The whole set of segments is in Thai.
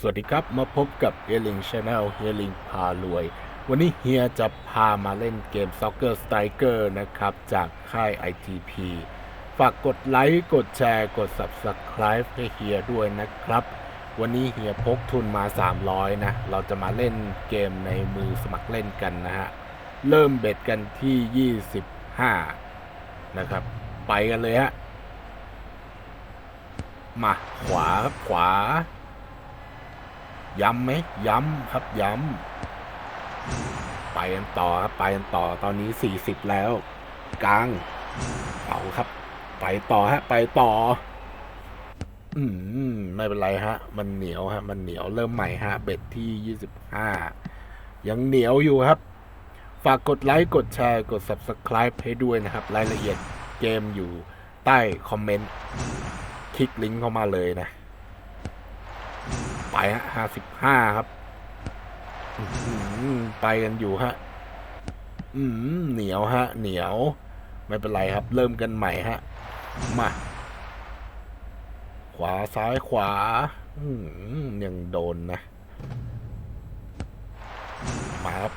สวัสดีครับ มาพบกับเฮลิงชาแนลเฮลิงพารวย วันนี้เฮียจะพามาเล่นเกม Soccer Striker นะครับ จากค่าย ITP ฝากกดไลค์ กดแชร์ กด Subscribe ให้เฮียด้วยนะครับ วันนี้เฮียพกทุนมา 300 นะ เราจะมาเล่นเกมในมือสมัครเล่นกันนะฮะ เริ่มเบ็ดกันที่ 25 นะครับ ไปกันเลยฮะ มาขวาครับขวา ย้ำไหมย้ำครับย้ำไปกันต่อครับไปกันต่อตอนนี้40แล้ว กลางเอาครับ ไปต่อฮะ ไปต่อ อืมไม่เป็นไรฮะ มันเหนียวฮะ มันเหนียวเริ่มใหม่ฮะ เบ็ดที่25ยังเหนียวอยู่ครับ ฝากกดไลค์กดแชร์กด Subscribe ให้ด้วยนะครับ รายละเอียดเกมอยู่ใต้คอมเมนต์ คลิกลิงก์เข้ามาเลยนะ ไปฮะห้าสิบห้าครับไปกันอยู่ฮะ อืมเหนียวฮะ เหนียว ไม่เป็นไรครับ เริ่มกันใหม่ฮะ มา ขวาซ้ายขวา อืมยังโดนนะ มาครับ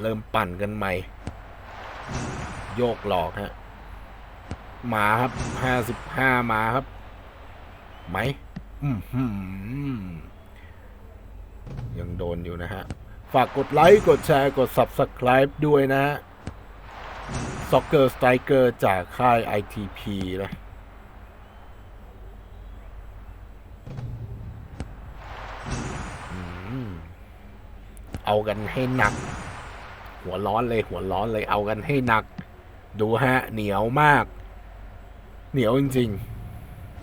เริ่มปั่นกันใหม่ โยกหลอกฮะ มาครับห้าสิบห้ามาครับ ไหม อืมหืม ยังโดนอยู่นะฮะ ฝากกดไลค์ กดแชร์ กด Subscribe ด้วยนะฮะ Soccer Striker จากค่าย ITP นะเอากันให้หนัก หัวร้อนเลยหัวร้อนเลยเอากันให้หนัก ดูฮะ เหนียวมาก เหนียวจริง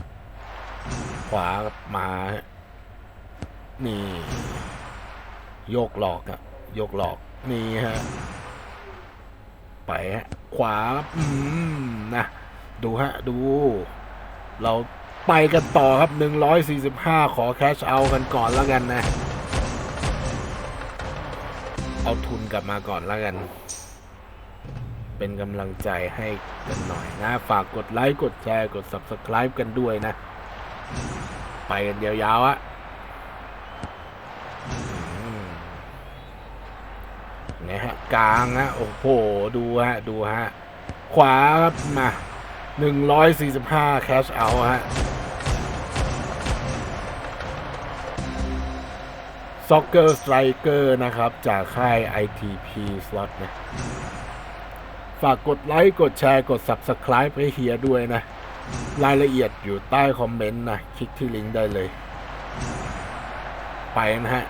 ๆ ขวามา นี่ โยกหลอกอะโยกหลอก นี่ฮะ ไปฮะ ขวา อืม นะ ดูฮะ ดู เราไปกันต่อครับ 145 ขอแคชเอากันก่อนแล้วกันนะ เอาทุนกลับมาก่อนแล้วกัน เป็นกำลังใจให้กันหน่อยนะ ฝากกดไลค์ กดแชร์ กด Subscribe กันด้วยนะ ไปกันยาวๆอะอืมไงฮะ กลางฮะโอ้โหดูฮะดูฮะขวาครับมา145แคชเอาฮะ Soccer Striker นะครับ จากค่าย ITP Slot นะ ฝากกดไลค์ กดแชร์ กด Subscribe ให้เฮียด้วยนะ รายละเอียดอยู่ใต้คอมเมนต์นะ คลิกที่ลิงก์ได้เลย ไปนะฮะ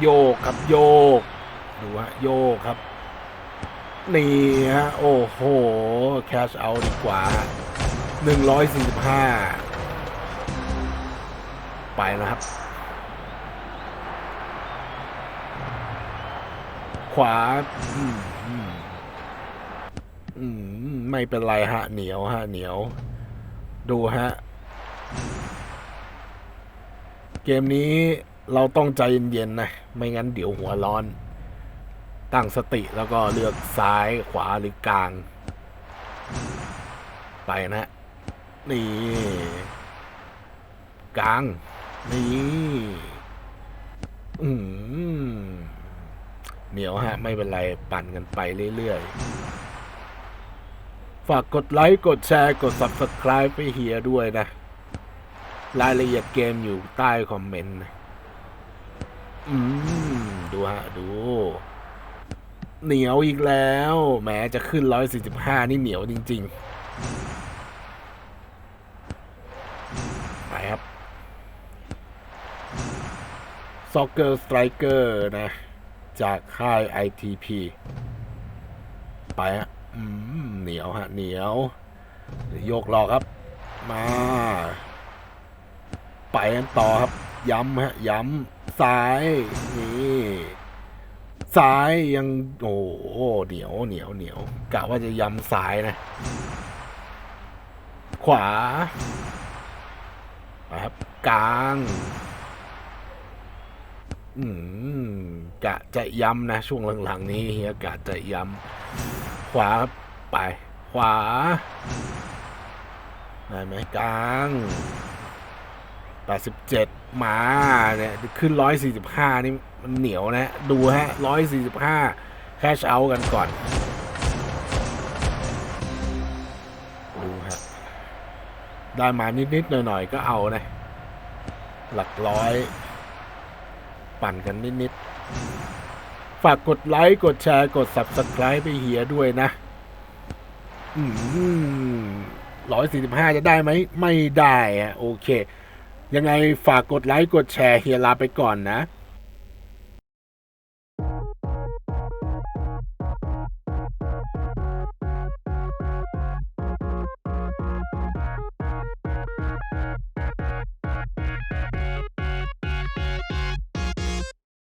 โยกครับโยก ดูฮะโยกครับ นี่ฮะ โอ้โห แคชเอาดีกว่า 145 ไปนะครับ ขวา อืมอืมไม่เป็นไรฮะ เหนียวฮะ เหนียว ดูฮะ เกมนี้เราต้องใจเย็นๆนะ ไม่งั้นเดี๋ยวหัวร้อน ตั้งสติแล้วก็เลือกซ้ายขวาหรือกลาง ไปนะฮะนี่ กลาง นี่อืมเหนียวฮะ ไม่เป็นไร ปั่นกันไปเรื่อยๆ ฝากกดไลค์ กดแชร์ กด Subscribe ไปเฮียด้วยนะ รายละเอียดเกมอยู่ใต้คอมเมนต์นะอืม ดูฮะ ดู เหนียวอีกแล้วแม้จะขึ้น 145 นี่เหนียวจริงๆไปครับ Soccer Striker นะ จากค่าย ITP ไปฮะเหนียวฮะ เหนียว โยกหลอกครับ มา ไปกันต่อครับ ย้ำฮะ ย้ำซ้าย นี่ ซ้ายยังโอ้โหเหนียวเหนียวเหนียวกะว่าจะย้ำซ้ายนะ ขวาไปครับกลาง อืมกะจะย้ำนะ ช่วงหลังๆ นี้เฮียกะจะย้ำขวาครับไป ขวาได้ไหมกลางไป87 มาเนี่ยขึ้น 145 นี่มันเหนียวนะ ดูฮะ 145 แคชเอาท์กันก่อน ดูฮะ ได้มานิด ๆ หน่อย ๆ ก็เอานะ หลักร้อย ปั่นกันนิด ๆ ฝากกดไลค์ กดแชร์ กด Subscribe ไปเฮียด้วยนะ อืมร้อยสี่สิบห้าจะได้ไหม ไม่ได้อะโอเค ยังไงฝากกดไลค์กดแชร์เฮียลาไปก่อนนะ